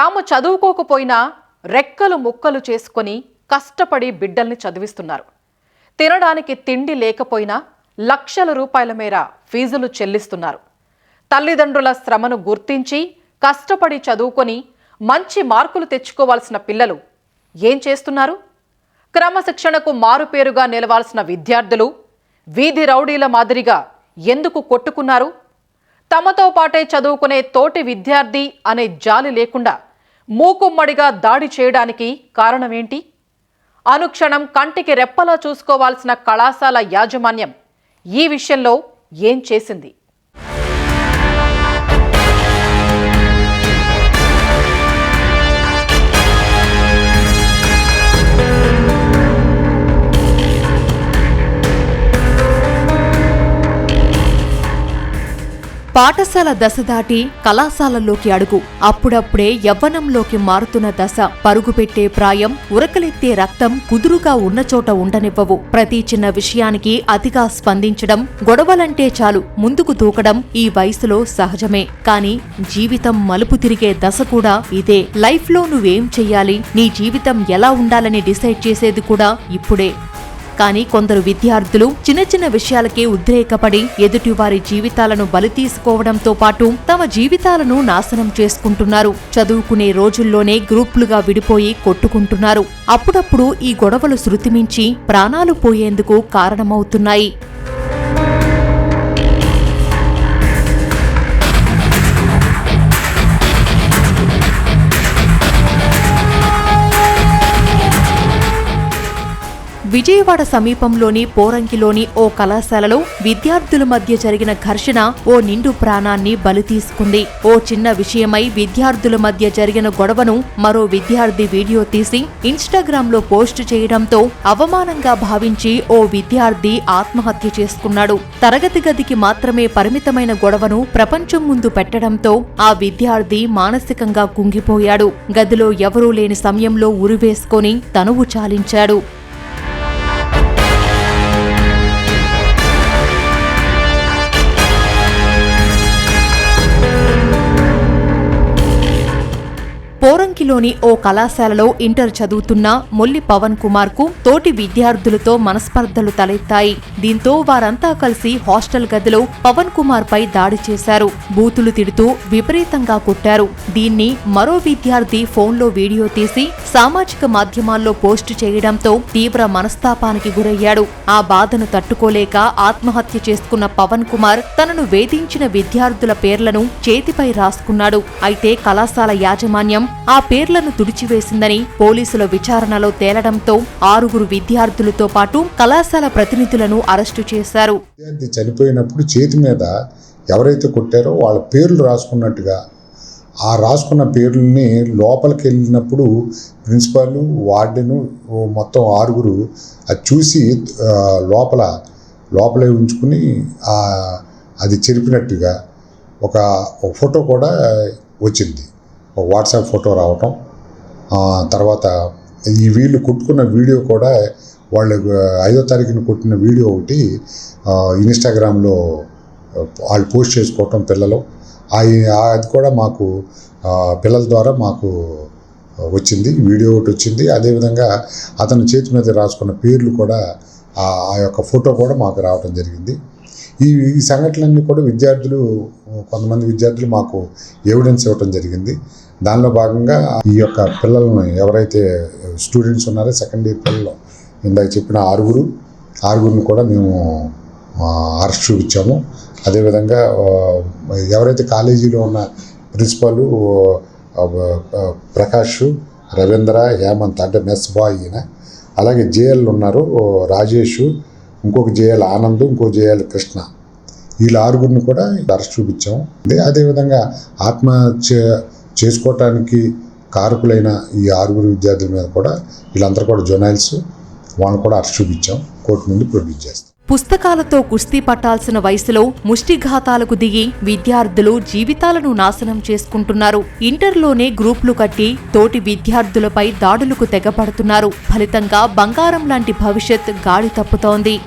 తాము చదువుకోకపోయినా రెక్కలు ముక్కలు చేసుకొని కష్టపడి బిడ్డల్ని చదివిస్తున్నారు. తినడానికి తిండి లేకపోయినా లక్షల రూపాయల మేర ఫీజులు చెల్లిస్తున్నారు. తల్లిదండ్రుల శ్రమను గుర్తించి కష్టపడి చదువుకొని మంచి మార్కులు తెచ్చుకోవాల్సిన పిల్లలు ఏం చేస్తున్నారు? క్రమశిక్షణకు మారుపేరుగా నిలవాల్సిన విద్యార్థులు వీధి రౌడీల మాదిరిగా ఎందుకు కొట్టుకున్నారు? తమతో పాటే చదువుకునే తోటి విద్యార్థి అనే జాలి లేకుండా మూకుమ్మడిగా దాడి చేయడానికి కారణమేంటి? అనుక్షణం కంటికి రెప్పలా చూసుకోవాల్సిన కళాశాల యాజమాన్యం ఈ విషయంలో ఏం చేసింది? పాఠశాల దశ దాటి కళాశాలల్లోకి అడుగు. అప్పుడప్పుడే యవ్వనంలోకి మారుతున్న దశ. పరుగుపెట్టే ప్రాయం ఉరకలెత్తే రక్తం కుదురుగా ఉన్న చోట ఉండనివ్వవు. ప్రతి చిన్న విషయానికి అతిగా స్పందించడం గొడవలంటే చాలు ముందుకు దూకడం ఈ వయసులో సహజమే. కానీ జీవితం మలుపు తిరిగే దశ కూడా ఇదే. లైఫ్లో నువ్వేం చెయ్యాలి? నీ జీవితం ఎలా ఉండాలని డిసైడ్ చేసేది కూడా ఇప్పుడే. కానీ కొందరు విద్యార్థులు చిన్న చిన్న విషయాలకే ఉద్రేకపడి ఎదుటి వారి జీవితాలను బలి తీసుకోవడంతో పాటు తమ జీవితాలను నాశనం చేసుకుంటున్నారు. చదువుకునే రోజుల్లోనే గ్రూపులుగా విడిపోయి కొట్టుకుంటున్నారు. అప్పుడప్పుడు ఈ గొడవలు శృతిమించి ప్రాణాలు పోయేందుకు కారణమవుతున్నాయి. విజయవాడ సమీపంలోని పోరంకిలోని ఓ కళాశాలలో విద్యార్థుల మధ్య జరిగిన ఘర్షణ ఓ నిండు ప్రాణాన్ని బలి తీసుకుంది. ఓ చిన్న విషయమై విద్యార్థుల మధ్య జరిగిన గొడవను మరో విద్యార్థి వీడియో తీసి ఇన్స్టాగ్రామ్లో పోస్ట్ చేయడంతో అవమానంగా భావించి ఓ విద్యార్థి ఆత్మహత్య చేసుకున్నాడు. తరగతి గదికి మాత్రమే పరిమితమైన గొడవను ప్రపంచం ముందు పెట్టడంతో ఆ విద్యార్థి మానసికంగా కుంగిపోయాడు. గదిలో ఎవరూ లేని సమయంలో ఉరివేసుకొని తనువు చాలించాడు. ఢిల్లీలోని ఓ కళాశాలలో ఇంటర్ చదువుతున్న మొల్లి పవన్ కుమార్కు తోటి విద్యార్థులతో మనస్పర్ధలు తలెత్తాయి. దీంతో వారంతా కలిసి హాస్టల్ గదిలో పవన్ కుమార్ పై దాడి చేశారు. బూతులు తిడుతూ విపరీతంగా కొట్టారు. దీన్ని మరో విద్యార్థి ఫోన్లో వీడియో తీసి సామాజిక మాధ్యమాల్లో పోస్టు చేయడంతో తీవ్ర మనస్తాపానికి గురయ్యాడు. ఆ బాధను తట్టుకోలేక ఆత్మహత్య చేసుకున్న పవన్ కుమార్ తనను వేధించిన విద్యార్థుల పేర్లను చేతిపై రాసుకున్నాడు. అయితే కళాశాల యాజమాన్యం ఆ పేరు పేర్లను తుడిచివేసిందని పోలీసుల విచారణలో తేలడంతో ఆరుగురు విద్యార్థులతో పాటు కళాశాల ప్రతినిధులను అరెస్టు చేశారు. విద్యార్థి చనిపోయినప్పుడు చేతి మీద ఎవరైతే కొట్టారో వాళ్ళ పేర్లు రాసుకున్నట్టుగా ఆ రాసుకున్న పేర్లని లోపలికి వెళ్ళినప్పుడు ప్రిన్సిపాల్ వార్డెను మొత్తం ఆరుగురు అది చూసి లోపల లోపలే ఉంచుకుని అది చెరిపినట్టుగా ఒక ఫోటో కూడా వచ్చింది. వాట్సాప్ ఫోటో రావటం. తర్వాత ఈ వీళ్ళు కుట్టుకున్న వీడియో కూడా వాళ్ళు ఐదో తారీఖున కుట్టిన వీడియో ఒకటి ఇన్స్టాగ్రామ్లో వాళ్ళు పోస్ట్ చేసుకోవటం పిల్లలు. ఆ అది కూడా మాకు పిల్లల ద్వారా మాకు వచ్చింది. వీడియో ఒకటి వచ్చింది. అదేవిధంగా అతని చేతి మీద రాసుకున్న పేర్లు కూడా ఆ ఆ యొక్క ఫోటో కూడా మాకు రావటం జరిగింది. ఈ ఈ సంఘటనలన్నీ కూడా విద్యార్థులు కొంతమంది విద్యార్థులు మాకు ఎవిడెన్స్ ఇవ్వటం జరిగింది. దానిలో భాగంగా ఈ యొక్క పిల్లలను ఎవరైతే స్టూడెంట్స్ ఉన్నారో సెకండ్ ఇయర్ పిల్లలు ఇందాక చెప్పిన ఆరుగురు ఆరుగురిని కూడా మేము అరెస్ట్ చూపించాము. అదేవిధంగా ఎవరైతే కాలేజీలో ఉన్న ప్రిన్సిపాల్ ప్రకాష్ రవీంద్ర హేమంత్ అంటే మెస్ బాయ్ ఈయన అలాగే జేఎల్ ఉన్నారు రాజేష్ ఇంకొక జేఎల్ ఆనంద్ ఇంకో జేఎల్ కృష్ణ. వీళ్ళ ఆరుగురిని కూడా అరెస్ట్ చూపించాము అదే అదేవిధంగా ఆత్మహత్య చేసుకోవటానికి కారకులైన ఈ ఆరుగురు విద్యార్థుల మీద కూడా వీళ్ళందరూ కూడా జొనైల్స్ వాళ్ళని కూడా అరెస్ట్ చూపించాం. కోర్టు నుండి ప్రొడ్యూస్ చేస్తాం. పుస్తకాలతో కుస్తీ పట్టాల్సిన వయసులో ముష్టిఘాతాలకు దిగి విద్యార్థులు జీవితాలను నాశనం చేసుకుంటున్నారు. ఇంటర్లోనే గ్రూపులు కట్టి తోటి విద్యార్థులపై దాడులకు తెగపడుతున్నారు. ఫలితంగా బంగారం లాంటి భవిష్యత్ గాడి తప్పుతోంది.